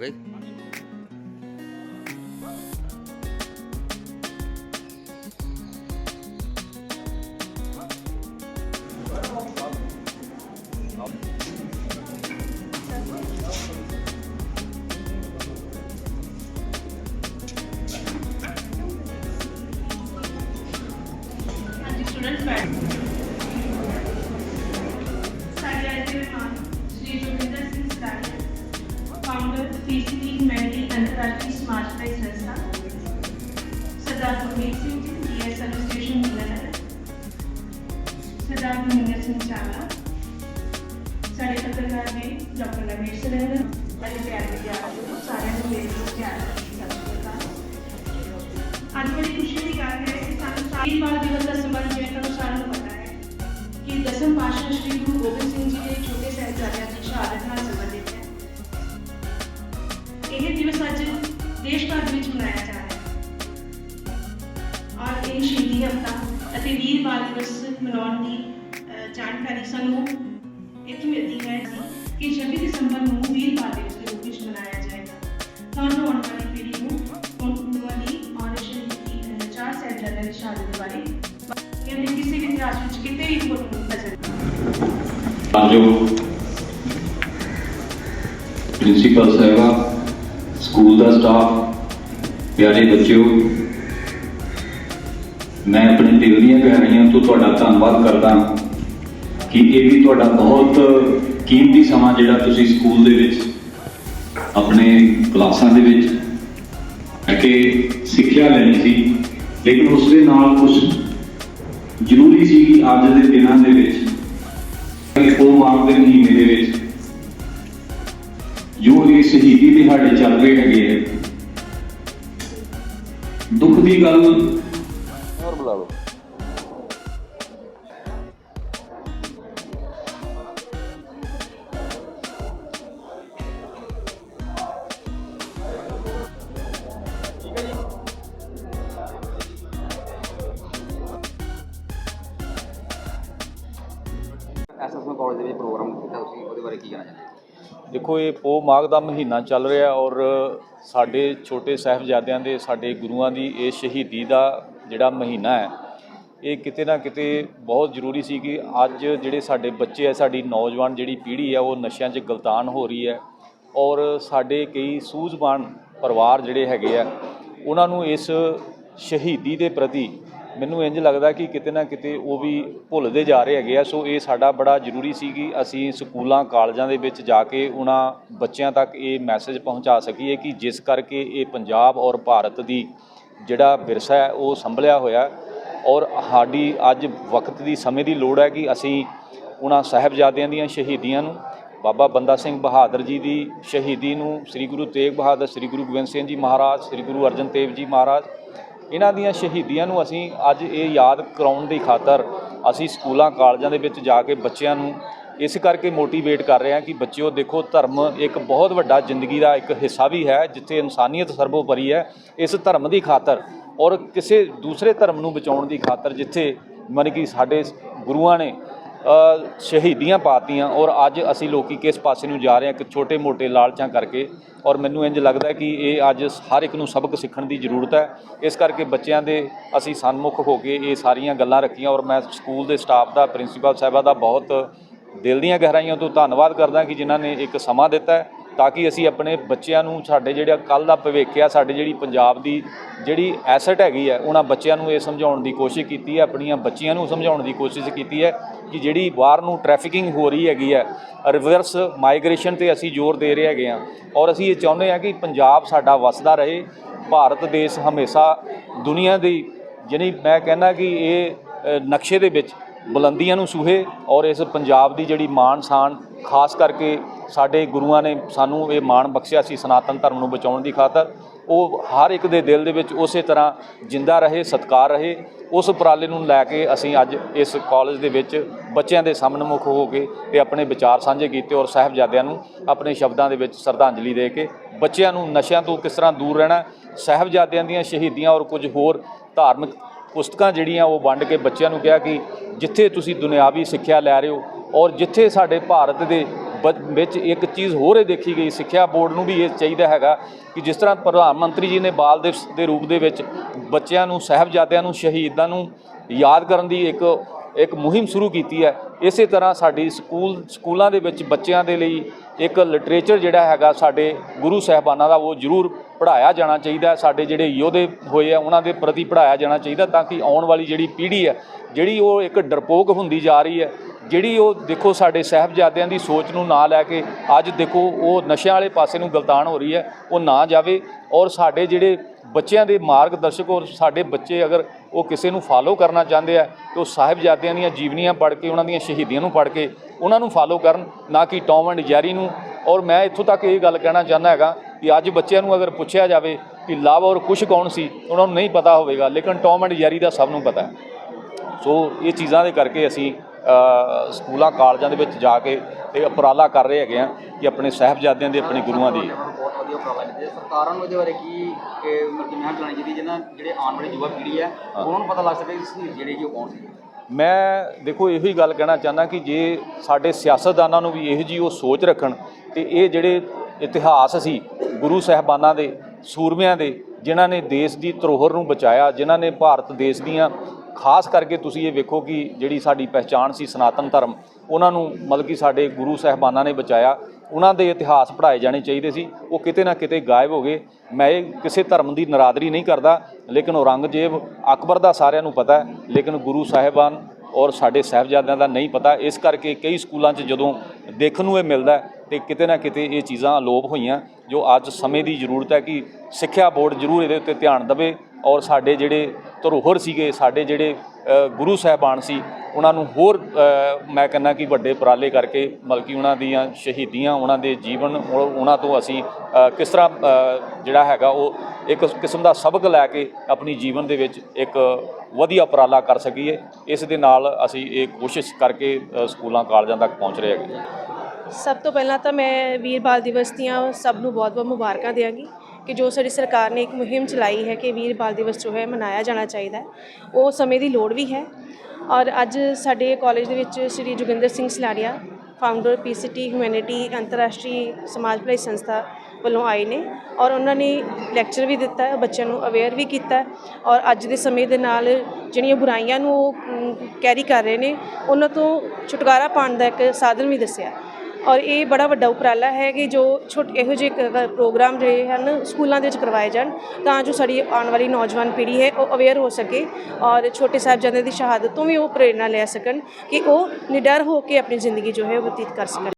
ਗਈ Sardar Gurmeet Singh ji DS administration engineer Sardar Mahinder Singh Chawla ਸਾਡੇ ਪੱਤਰਕਾਰ ਨੇ ਡਾਕਟਰ ਨਵੀਰ ਸਰੇਂਦਰ ਅਤੇ ਪਿਆਰੇ ਵਿਦਿਆਰਥੀਓ ਸਾਰਿਆਂ ਨੂੰ ਮੇਰੇ ਤੋਂ ਪਿਆਰ ਭਰੀ ਸਤਿ ਸ਼੍ਰੀ ਅਕਾਲ ਅੱਜ ਬੜੀ ਖੁਸ਼ੀ ਦੀ ਗੱਲ ਹੈ ਕਿ ਸਾਨੂੰ ਸਾਰੀ ਬਾਲ ਦਿਵਸ ਦਾ ਸੰਬੰਧ ਜਿਵੇਂ ਤੁਹਾਨੂੰ ਸਾਰਿਆਂ ਨੂੰ ਪਤਾ ਹੈ ਕਿ ਦਸਮ ਪਾਤਸ਼ਾਹ ਸ੍ਰੀ ਗੁਰੂ ਗੋਬਿੰਦ ਸਿੰਘ ਜੀ ਦੇ ਛੋਟੇ ਸਾਹਿਬਜ਼ਾਦਿਆਂ ਦੀ ਸ਼ਹਾਦਤ ਨਾਲ ਸੰਬੰਧਿਤ ਹੈ ਇਹ ਦਿਵਸ ਅੱਜ ਦੇਸ਼ ਭਰ ਵਿੱਚ ਮਨਾਇਆ ਜਾ ਰਿਹਾ ਸ਼ਹੀਦੀ ਹਫ਼ਤਾ। ਅਤੇ ਵੀਰ ਬਾਲ ਦਿਵਸ ਮਨਾਉਣ ਦੀ ਜਾਣਕਾਰੀ ਸਾਨੂੰ ਇੱਥੋਂ ਮਿਲਦੀ ਹੈ ਕਿ 26 ਦਸੰਬਰ ਨੂੰ ਵੀਰ ਬਾਲ ਦਿਵਸ ਦੇ ਰੂਪ ਵਿੱਚ ਮਨਾਇਆ ਜਾਏਗਾ। ਤੁਹਾਨੂੰ ਆਉਣ ਵਾਲੀ ਪੀੜ੍ਹੀ ਨੂੰ ਉਹਨਾਂ ਦੀ ਔਰ ਸ਼ਹੀਦੀ ਚਾਰ ਸਾਹਿਬਜ਼ਾਦਿਆਂ ਦੀ ਸ਼ਹਾਦਤ ਬਾਰੇ ਕਹਿੰਦੇ ਕਿਸੇ ਵੀ ਇਤਿਹਾਸ ਵਿੱਚ ਕਿਤੇ ਵੀ ਫੋਟੋ ਨਜ਼ਰ ਜੋ ਪ੍ਰਿੰਸੀਪਲ ਸਾਹਿਬਾ, ਸਕੂਲ ਦਾ ਸਟਾਫ, ਪਿਆਰੇ ਬੱਚਿਓ ਮੈਂ ਆਪਣੇ ਦਿਲ ਦੀਆਂ ਗਹਿਰਾਈਆਂ ਤੋਂ ਤੁਹਾਡਾ ਧੰਨਵਾਦ ਕਰਦਾ ਕਿ ਇਹ ਵੀ ਤੁਹਾਡਾ ਬਹੁਤ ਕੀਮਤੀ ਸਮਾਂ ਜਿਹੜਾ ਤੁਸੀਂ ਸਕੂਲ ਦੇ ਵਿੱਚ, ਆਪਣੇ ਕਲਾਸਾਂ ਦੇ ਵਿੱਚ ਬਹਿ ਸਿੱਖਿਆ ਲੈਣੀ ਸੀ। ਲੇਕਿਨ ਉਸ ਦੇ ਨਾਲ ਕੁਝ ਜ਼ਰੂਰੀ ਸੀ ਕਿ ਅੱਜ ਦੇ ਦਿਨਾਂ ਦੇ ਵਿੱਚ ਉਹ ਮਾਰਗ ਦੇ ਮਹੀਨੇ ਦੇ ਵਿੱਚ, ਜੋ ਇਹ ਸ਼ਹੀਦੀ ਦਿਹਾੜੇ ਚੱਲ ਰਹੇ ਹੈਗੇ ਆ। ਦੁੱਖ ਦੀ ਗੱਲ ਬੁਲਾ ਲਓ ਐਸਐਸਐਮ ਕਾਲਜ ਦੇ ਵਿੱਚ ਪ੍ਰੋਗਰਾਮ ਕੀਤਾ ਤੁਸੀਂ ਉਹਦੇ ਬਾਰੇ ਕੀ ਕਹਿਣਾ ਚਾਹੁੰਦੇ ਹੋ? ਦੇਖੋ ਇਹ ਪੋ ਮਾਘ ਦਾ ਮਹੀਨਾ ਚੱਲ ਰਿਹਾ ਔਰ ਸਾਡੇ ਛੋਟੇ ਸਾਹਿਬਜ਼ਾਦਿਆਂ ਦੇ ਸਾਡੇ ਗੁਰੂਆਂ ਦੀ ਇਹ ਸ਼ਹੀਦੀ ਦਾ ਜਿਹੜਾ ਮਹੀਨਾ ਹੈ, ਇਹ ਕਿਤੇ ਨਾ ਕਿਤੇ ਬਹੁਤ ਜ਼ਰੂਰੀ ਸੀ ਕਿ ਅੱਜ ਜਿਹੜੇ ਸਾਡੇ ਬੱਚੇ ਹੈ ਸਾਡੀ ਨੌਜਵਾਨ ਜਿਹੜੀ ਪੀੜ੍ਹੀ ਹੈ ਉਹ ਨਸ਼ਿਆਂ 'ਚ ਗਲਤਾਨ ਹੋ ਰਹੀ ਹੈ ਔਰ ਸਾਡੇ ਕਈ ਸੂਝਵਾਨ ਪਰਿਵਾਰ ਜਿਹੜੇ ਹੈਗੇ ਆ, ਉਹਨਾਂ ਨੂੰ ਇਸ ਸ਼ਹੀਦੀ ਦੇ ਪ੍ਰਤੀ ਮੈਨੂੰ ਇੰਜ ਲੱਗਦਾ ਕਿ ਕਿਤੇ ਨਾ ਕਿਤੇ ਉਹ ਵੀ ਭੁੱਲਦੇ ਜਾ ਰਹੇ ਹੈਗੇ ਆ। ਸੋ ਇਹ ਸਾਡਾ ਬੜਾ ਜ਼ਰੂਰੀ ਸੀ ਕਿ ਅਸੀਂ ਸਕੂਲਾਂ, ਕਾਲਜਾਂ ਦੇ ਵਿੱਚ ਜਾ ਕੇ ਉਹਨਾਂ ਬੱਚਿਆਂ ਤੱਕ ਇਹ ਮੈਸੇਜ ਪਹੁੰਚਾ ਸਕੀਏ ਕਿ ਜਿਸ ਕਰਕੇ ਇਹ ਪੰਜਾਬ ਔਰ ਭਾਰਤ ਦੀ ਜਿਹੜਾ ਵਿਰਸਾ ਹੈ, ਉਹ ਸੰਭਲਿਆ ਹੋਇਆ। ਔਰ ਸਾਡੀ ਅੱਜ ਵਕਤ ਦੀ ਸਮੇਂ ਦੀ ਲੋੜ ਹੈ ਕਿ ਅਸੀਂ ਉਹਨਾਂ ਸਾਹਿਬਜ਼ਾਦਿਆਂ ਦੀਆਂ ਸ਼ਹੀਦੀਆਂ ਨੂੰ, ਬਾਬਾ ਬੰਦਾ ਸਿੰਘ ਬਹਾਦਰ ਜੀ ਦੀ ਸ਼ਹੀਦੀ ਨੂੰ, ਸ੍ਰੀ ਗੁਰੂ ਤੇਗ ਬਹਾਦਰ, ਸ੍ਰੀ ਗੁਰੂ ਗੋਬਿੰਦ ਸਿੰਘ ਜੀ ਮਹਾਰਾਜ, ਸ੍ਰੀ ਗੁਰੂ ਅਰਜਨ ਦੇਵ ਜੀ ਮਹਾਰਾਜ, ਇਹਨਾਂ ਦੀਆਂ ਸ਼ਹੀਦੀਆਂ ਨੂੰ ਅਸੀਂ ਅੱਜ ਇਹ ਯਾਦ ਕਰਾਉਣ ਦੀ ਖਾਤਰ ਅਸੀਂ ਸਕੂਲਾਂ, ਕਾਲਜਾਂ ਦੇ ਵਿੱਚ ਜਾ ਕੇ ਬੱਚਿਆਂ ਨੂੰ ਇਸ ਕਰਕੇ ਮੋਟੀਵੇਟ ਕਰ ਰਹੇ ਹਾਂ ਕਿ ਬੱਚਿਓ, ਦੇਖੋ, ਧਰਮ ਇੱਕ ਬਹੁਤ ਵੱਡਾ ਜ਼ਿੰਦਗੀ ਦਾ ਇੱਕ ਹਿੱਸਾ ਵੀ ਹੈ, ਜਿੱਥੇ ਇਨਸਾਨੀਅਤ ਸਰਬੋਪਰੀ ਹੈ। ਇਸ ਧਰਮ ਦੀ ਖਾਤਰ ਔਰ ਕਿਸੇ ਦੂਸਰੇ ਧਰਮ ਨੂੰ ਬਚਾਉਣ ਦੀ ਖਾਤਰ ਜਿੱਥੇ ਮਨ ਕਿ ਸਾਡੇ ਗੁਰੂਆਂ ਨੇ ਸ਼ਹੀਦੀਆਂ ਪਾਤੀਆਂ ਔਰ ਅੱਜ ਅਸੀਂ ਲੋਕੀ ਕਿਸ ਪਾਸੇ ਨੂੰ ਜਾ ਰਹੇ ਹਾਂ ਕਿ ਛੋਟੇ ਮੋਟੇ ਲਾਲਚਾਂ ਕਰਕੇ ਔਰ ਮੈਨੂੰ ਇੰਜ ਲੱਗਦਾ ਕਿ ਇਹ ਅੱਜ ਹਰ ਇੱਕ ਨੂੰ ਸਬਕ ਸਿੱਖਣ ਦੀ ਜ਼ਰੂਰਤ ਹੈ। ਇਸ ਕਰਕੇ ਬੱਚਿਆਂ ਦੇ ਅਸੀਂ ਸਨਮੁਖ ਹੋ ਕੇ ਇਹ ਸਾਰੀਆਂ ਗੱਲਾਂ ਰੱਖੀਆਂ ਔਰ ਮੈਂ ਸਕੂਲ ਦੇ ਸਟਾਫ ਦਾ, ਪ੍ਰਿੰਸੀਪਲ ਸਾਹਿਬਾ ਦਾ ਬਹੁਤ ਦਿਲ ਦੀਆਂ ਗਹਿਰਾਈਆਂ ਤੋਂ ਧੰਨਵਾਦ ਕਰਦਾ ਕਿ ਜਿਨ੍ਹਾਂ ਨੇ ਇੱਕ ਸਮਾਂ ਦਿੱਤਾ ਤਾਂ ਕਿ ਅਸੀਂ ਆਪਣੇ ਬੱਚਿਆਂ ਨੂੰ, ਸਾਡੇ ਜਿਹੜਾ ਕੱਲ ਦਾ ਭਵਿੱਖ ਆ, ਸਾਡੇ ਜਿਹੜੀ ਪੰਜਾਬ ਦੀ ਜਿਹੜੀ ਐਸੈਟ ਹੈਗੀ ਹੈ ਉਹਨਾਂ ਬੱਚਿਆਂ ਨੂੰ ਇਹ ਸਮਝਾਉਣ ਦੀ ਕੋਸ਼ਿਸ਼ ਕੀਤੀ ਹੈ, ਆਪਣੀਆਂ ਬੱਚੀਆਂ ਨੂੰ ਸਮਝਾਉਣ ਦੀ ਕੋਸ਼ਿਸ਼ ਕੀਤੀ ਹੈ ਕਿ ਜਿਹੜੀ ਬਾਹਰ ਨੂੰ ਟ੍ਰੈਫਿਕਿੰਗ ਹੋ ਰਹੀ ਹੈਗੀ ਹੈ ਰਿਵਰਸ ਮਾਈਗ੍ਰੇਸ਼ਨ ਤੇ ਅਸੀਂ ਜ਼ੋਰ ਦੇ ਰਹੇ ਹੈਗੇ ਆ। ਔਰ ਅਸੀਂ ਇਹ ਚਾਹੁੰਦੇ ਹਾਂ ਕਿ ਪੰਜਾਬ ਸਾਡਾ ਵਸਦਾ ਰਹੇ, ਭਾਰਤ ਦੇਸ਼ ਹਮੇਸ਼ਾ ਦੁਨੀਆ ਦੀ ਜਿਹੜੀ ਮੈਂ ਕਹਿੰਦਾ ਕਿ ਇਹ ਨਕਸ਼ੇ ਦੇ ਵਿੱਚ ਬੁਲੰਦੀਆਂ ਨੂੰ ਸੂਹੇ ਔਰ ਇਸ ਪੰਜਾਬ ਦੀ ਜਿਹੜੀ ਮਾਣ ਸ਼ਾਨ ਖਾਸ ਕਰਕੇ ਸਾਡੇ ਗੁਰੂਆਂ ਨੇ ਸਾਨੂੰ ਇਹ ਮਾਣ ਬਖਸ਼ਿਆ ਸੀ ਸਨਾਤਨ ਧਰਮ ਨੂੰ ਬਚਾਉਣ ਦੀ ਖਾਤਰ, ਉਹ ਹਰ ਇੱਕ ਦੇ ਦਿਲ ਦੇ ਵਿੱਚ ਉਸੇ ਤਰ੍ਹਾਂ ਜਿੰਦਾ ਰਹੇ, ਸਤਕਾਰ ਰਹੇ। ਉਸ ਉਪਰਾਲੇ ਨੂੰ ਲੈ ਕੇ ਅਸੀਂ ਅੱਜ ਇਸ ਕਾਲਜ ਦੇ ਵਿੱਚ ਬੱਚਿਆਂ ਦੇ ਸਾਹਮਣੇ ਸਾਹਮਣਮੁਖ ਹੋ ਕੇ ਤੇ ਆਪਣੇ ਵਿਚਾਰ ਸਾਂਝੇ ਕੀਤੇ ਔਰ ਸਾਹਿਬਜ਼ਾਦਿਆਂ ਨੂੰ ਆਪਣੇ ਸ਼ਬਦਾਂ ਦੇ ਵਿੱਚ ਸ਼ਰਧਾਂਜਲੀ ਦੇ ਕੇ ਬੱਚਿਆਂ ਨੂੰ ਨਸ਼ਿਆਂ ਤੋਂ ਕਿਸ ਤਰ੍ਹਾਂ ਦੂਰ ਰਹਿਣਾ, ਸਾਹਿਬਜ਼ਾਦਿਆਂ ਦੀਆਂ ਸ਼ਹੀਦੀਆਂ ਔਰ ਕੁਝ ਹੋਰ ਧਾਰਮਿਕ ਪੁਸਤਕਾਂ ਜਿਹੜੀਆਂ ਉਹ ਵੰਡ ਕੇ ਬੱਚਿਆਂ ਨੂੰ ਕਿਹਾ ਕਿ ਜਿੱਥੇ ਤੁਸੀਂ ਦੁਨਿਆਵੀ ਸਿੱਖਿਆ ਲੈ ਰਹੇ ਹੋ ਔਰ ਜਿੱਥੇ ਸਾਡੇ ਭਾਰਤ ਦੇ ਬ- ਵਿੱਚ ਇੱਕ ਚੀਜ਼ ਹੋਰ ਇਹ ਦੇਖੀ ਗਈ, ਸਿੱਖਿਆ ਬੋਰਡ ਨੂੰ ਵੀ ਇਹ ਚਾਹੀਦਾ ਹੈਗਾ ਕਿ ਜਿਸ ਤਰ੍ਹਾਂ ਪ੍ਰਧਾਨ ਮੰਤਰੀ ਜੀ ਨੇ ਬਾਲ ਦਿਵਸ ਦੇ ਰੂਪ ਦੇ ਵਿੱਚ ਬੱਚਿਆਂ ਨੂੰ, ਸਾਹਿਬਜ਼ਾਦਿਆਂ ਨੂੰ, ਸ਼ਹੀਦਾਂ ਨੂੰ ਯਾਦ ਕਰਨ ਦੀ ਇੱਕ ਇੱਕ ਮੁਹਿੰਮ ਸ਼ੁਰੂ ਕੀਤੀ ਹੈ। ਇਸੇ ਤਰ੍ਹਾਂ ਸਾਡੀ ਸਕੂਲ, ਸਕੂਲਾਂ ਦੇ ਵਿੱਚ ਬੱਚਿਆਂ ਦੇ ਲਈ ਇੱਕ ਲਿਟਰੇਚਰ ਜਿਹੜਾ ਹੈਗਾ ਸਾਡੇ ਗੁਰੂ ਸਾਹਿਬਾਨਾਂ ਦਾ ਉਹ ਜ਼ਰੂਰ ਪੜ੍ਹਾਇਆ ਜਾਣਾ ਚਾਹੀਦਾ ਸਾਡੇ ਜਿਹੜੇ ਯੋਧੇ ਹੋਏ ਆ, ਉਹਨਾਂ ਦੇ ਪ੍ਰਤੀ ਪੜ੍ਹਾਇਆ ਜਾਣਾ ਚਾਹੀਦਾ ਤਾਂ ਕਿ ਆਉਣ ਵਾਲੀ ਜਿਹੜੀ ਪੀੜ੍ਹੀ ਹੈ, ਜਿਹੜੀ ਉਹ ਇੱਕ ਡਰਪੋਕ ਹੁੰਦੀ ਜਾ ਰਹੀ ਹੈ, ਜਿਹੜੀ ਉਹ ਦੇਖੋ ਸਾਡੇ ਸਾਹਿਬਜ਼ਾਦਿਆਂ ਦੀ ਸੋਚ ਨੂੰ ਨਾ ਲੈ ਕੇ ਅੱਜ ਦੇਖੋ ਉਹ ਨਸ਼ਿਆਂ ਵਾਲੇ ਪਾਸੇ ਨੂੰ ਗਲਤਾਨ ਹੋ ਰਹੀ ਹੈ, ਉਹ ਨਾ ਜਾਵੇ ਔਰ ਸਾਡੇ ਜਿਹੜੇ ਬੱਚਿਆਂ ਦੇ ਮਾਰਗਦਰਸ਼ਕ ਔਰ ਸਾਡੇ ਬੱਚੇ ਅਗਰ ਉਹ ਕਿਸੇ ਨੂੰ ਫਾਲੋ ਕਰਨਾ ਚਾਹੁੰਦੇ ਆ, ਤੇ ਉਹ ਸਾਹਿਬਜ਼ਾਦਿਆਂ ਦੀਆਂ ਜੀਵਨੀਆਂ ਪੜ੍ਹ ਕੇ, ਉਹਨਾਂ ਦੀਆਂ ਸ਼ਹੀਦੀਆਂ ਨੂੰ ਪੜ੍ਹ ਕੇ, ਉਹਨਾਂ ਨੂੰ ਫਾਲੋ ਕਰਨ, ਨਾ ਕਿ ਟੌਮ ਐਂਡ ਜੈਰੀ ਨੂੰ ਔਰ ਮੈਂ ਇੱਥੋਂ ਤੱਕ ਇਹ ਗੱਲ ਕਹਿਣਾ ਚਾਹੁੰਦਾ ਹੈਗਾ ਕਿ ਅੱਜ ਬੱਚਿਆਂ ਨੂੰ ਅਗਰ ਪੁੱਛਿਆ ਜਾਵੇ ਕਿ ਲਵ ਔਰ ਕੁਸ਼ ਕੌਣ ਸੀ ਉਹਨਾਂ ਨੂੰ ਨਹੀਂ ਪਤਾ ਹੋਵੇਗਾ ਲੇਕਿਨ ਟੌਮ ਐਂਡ ਜੈਰੀ ਦਾ ਸਭ ਨੂੰ ਪਤਾ ਹੈ। ਸੋ ਇਹ ਚੀਜ਼ਾਂ ਦੇ ਕਰਕੇ ਅਸੀਂ ਸਕੂਲਾਂ ਕਾਲਜਾਂ ਦੇ ਵਿੱਚ ਜਾ ਕੇ ਇਹ ਉਪਰਾਲਾ ਕਰ ਰਹੇ ਹੈਗੇ ਆ ਕਿ ਆਪਣੇ ਸਾਹਿਬਜ਼ਾਦਿਆਂ ਦੇ ਆਪਣੇ ਗੁਰੂਆਂ ਦੀ। ਬਹੁਤ ਵਧੀਆ ਉਪਰਾਲਾ। ਸਰਕਾਰਾਂ ਨੂੰ ਇਹਦੇ ਬਾਰੇ ਕੀ ਮਤਲਬ ਮਹਿਮ ਚਲਾਉਣੀ ਚਾਹੀਦੀ ਜਿਹਨਾਂ ਜਿਹੜੇ ਆਉਣ ਵਾਲੀ ਯੁਵਾ ਪੀੜ੍ਹੀ ਹੈ ਉਹਨਾਂ ਨੂੰ ਪਤਾ ਲੱਗ ਸਕੇ ਜਿਹੜੇ ਕਿ ਉਹ ਕੌਣ ਸੀ? ਮੈਂ ਦੇਖੋ ਇਹੋ ਹੀ ਗੱਲ ਕਹਿਣਾ ਚਾਹੁੰਦਾ ਕਿ ਜੇ ਸਾਡੇ ਸਿਆਸਤਦਾਨਾਂ ਨੂੰ ਵੀ ਇਹੋ ਜੀ ਉਹ ਸੋਚ ਰੱਖਣ ਤੇ ਇਹ ਜਿਹੜੇ ਇਤਿਹਾਸ ਸੀ ਗੁਰੂ ਸਾਹਿਬਾਨਾਂ ਦੇ, ਸੂਰਮਿਆਂ ਦੇ, ਜਿਨ੍ਹਾਂ ਨੇ ਦੇਸ਼ ਦੀ ਧਰੋਹਰ ਨੂੰ ਬਚਾਇਆ, ਜਿਨ੍ਹਾਂ ਨੇ ਭਾਰਤ ਦੇਸ਼ ਦੀਆਂ, ਖਾਸ ਕਰਕੇ ਤੁਸੀਂ ਇਹ ਵੇਖੋ ਕਿ ਜਿਹੜੀ ਸਾਡੀ ਪਹਿਚਾਣ ਸੀ ਸਨਾਤਨ ਧਰਮ, ਉਹਨਾਂ ਨੂੰ ਮਤਲਬ ਕਿ ਸਾਡੇ ਗੁਰੂ ਸਾਹਿਬਾਨਾਂ ਨੇ ਬਚਾਇਆ। ਉਹਨਾਂ ਦੇ ਇਤਿਹਾਸ ਪੜ੍ਹਾਏ ਜਾਣੇ ਚਾਹੀਦੇ ਸੀ। ਉਹ ਕਿਤੇ ਨਾ ਕਿਤੇ ਗਾਇਬ ਹੋ ਗਏ। ਮੈਂ ਇਹ ਕਿਸੇ ਧਰਮ ਦੀ ਨਰਾਦਰੀ ਨਹੀਂ ਕਰਦਾ, ਲੇਕਿਨ ਔਰੰਗਜ਼ੇਬ ਅਕਬਰ ਦਾ ਸਾਰਿਆਂ ਨੂੰ ਪਤਾ ਹੈ, ਲੇਕਿਨ ਗੁਰੂ ਸਾਹਿਬਾਨ ਔਰ ਸਾਡੇ ਸਾਹਿਬਜ਼ਾਦਿਆਂ ਦਾ ਨਹੀਂ ਪਤਾ। ਇਸ ਕਰਕੇ ਕਈ ਸਕੂਲਾਂ 'ਚ ਜਦੋਂ ਦੇਖਣ ਨੂੰ ਇਹ ਮਿਲਦਾ ਹੈ ਤੇ ਕਿਤੇ ਨਾ ਕਿਤੇ ਇਹ ਚੀਜ਼ਾਂ ਅਲੋਪ ਹੋਈਆਂ, ਜੋ ਅੱਜ ਸਮੇਂ ਦੀ ਜ਼ਰੂਰਤ ਹੈ ਕਿ ਸਿੱਖਿਆ ਬੋਰਡ ਜ਼ਰੂਰ ਇਹਦੇ ਉੱਤੇ ਧਿਆਨ ਦੇਵੇ। ਔਰ ਸਾਡੇ ਜਿਹੜੇ ਧਰੋਹਰ ਸੀਗੇ, ਸਾਡੇ ਜਿਹੜੇ ਗੁਰੂ ਸਾਹਿਬਾਨ ਸੀ, ਉਹਨਾਂ ਨੂੰ ਹੋਰ ਮੈਂ ਕਹਿੰਦਾ ਕਿ ਵੱਡੇ ਉਪਰਾਲੇ ਕਰਕੇ ਮਤਲਬ ਕਿ ਉਹਨਾਂ ਦੀਆਂ ਸ਼ਹੀਦੀਆਂ, ਉਹਨਾਂ ਦੇ ਜੀਵਨ, ਉਹ- ਉਹਨਾਂ ਤੋਂ ਅਸੀਂ ਕਿਸ ਤਰ੍ਹਾਂ ਜਿਹੜਾ ਹੈਗਾ ਉਹ ਇੱਕ ਕਿਸਮ ਦਾ ਸਬਕ ਲੈ ਕੇ ਆਪਣੀ ਜੀਵਨ ਦੇ ਵਿੱਚ ਇੱਕ ਵਧੀਆ ਉਪਰਾਲਾ ਕਰ ਸਕੀਏ। ਇਸ ਦੇ ਨਾਲ ਅਸੀਂ ਇਹ ਕੋਸ਼ਿਸ਼ ਕਰਕੇ ਸਕੂਲਾਂ, ਕਾਲਜਾਂ ਤੱਕ ਪਹੁੰਚ ਰਹੇ ਹੈਗੇ। ਸਭ ਤੋਂ ਪਹਿਲਾਂ ਤਾਂ ਮੈਂ ਵੀਰ ਬਾਲ ਦਿਵਸ ਦੀਆਂ ਸਭ ਨੂੰ ਬਹੁਤ-ਬਹੁਤ ਮੁਬਾਰਕਾਂ ਦਿਆਂਗੀ। ਕਿ ਜੋ ਸਾਡੀ ਸਰਕਾਰ ਨੇ ਇੱਕ ਮੁਹਿੰਮ ਚਲਾਈ ਹੈ ਕਿ ਵੀਰ ਬਾਲ ਦਿਵਸ ਜੋ ਹੈ ਮਨਾਇਆ ਜਾਣਾ ਚਾਹੀਦਾ ਹੈ, ਉਹ ਸਮੇਂ ਦੀ ਲੋੜ ਵੀ ਹੈ। ਔਰ ਅੱਜ ਸਾਡੇ ਕਾਲਜ ਦੇ ਵਿੱਚ Shri Joginder Singh Salaria founder PCT humanity ਅੰਤਰਰਾਸ਼ਟਰੀ ਸਮਾਜ ਭਲਾਈ ਸੰਸਥਾ ਵੱਲੋਂ ਆਏ ਨੇ ਔਰ ਉਹਨਾਂ ਨੇ ਲੈਕਚਰ ਵੀ ਦਿੱਤਾ ਹੈ, ਬੱਚਿਆਂ ਨੂੰ ਅਵੇਅਰ ਵੀ ਕੀਤਾ ਔਰ ਅੱਜ ਦੇ ਸਮੇਂ ਦੇ ਨਾਲ ਜਿਹੜੀਆਂ ਬੁਰਾਈਆਂ ਨੂੰ ਉਹ ਕੈਰੀ ਕਰ ਰਹੇ ਨੇ, ਉਹਨਾਂ ਤੋਂ ਛੁਟਕਾਰਾ ਪਾਉਣ ਦਾ ਇੱਕ ਸਾਧਨ ਵੀ ਦੱਸਿਆ। ਔਰ ਇਹ ਬੜਾ ਵੱਡਾ ਉਪਰਾਲਾ ਹੈ ਕਿ ਜੋ ਛੋਟ, ਇਹੋ ਜਿਹੇ ਪ੍ਰੋਗਰਾਮ ਜਿਹੜੇ ਹਨ, ਸਕੂਲਾਂ ਦੇ ਵਿੱਚ ਕਰਵਾਏ ਜਾਣ, ਤਾਂ ਜੋ ਸਾਡੀ ਆਉਣ ਵਾਲੀ ਨੌਜਵਾਨ ਪੀੜ੍ਹੀ ਹੈ, ਉਹ ਅਵੇਅਰ ਹੋ ਸਕੇ ਔਰ ਛੋਟੇ ਸਾਹਿਬਜ਼ਾਦਿਆਂ ਦੀ ਸ਼ਹਾਦਤ ਤੋਂ ਵੀ ਉਹ ਪ੍ਰੇਰਣਾ ਲੈ ਸਕਣ ਕਿ ਉਹ ਨਿਡਰ ਹੋ ਕੇ ਆਪਣੀ ਜ਼ਿੰਦਗੀ ਜੋ ਹੈ ਉਹ ਬਤੀਤ ਕਰ ਸਕਣ।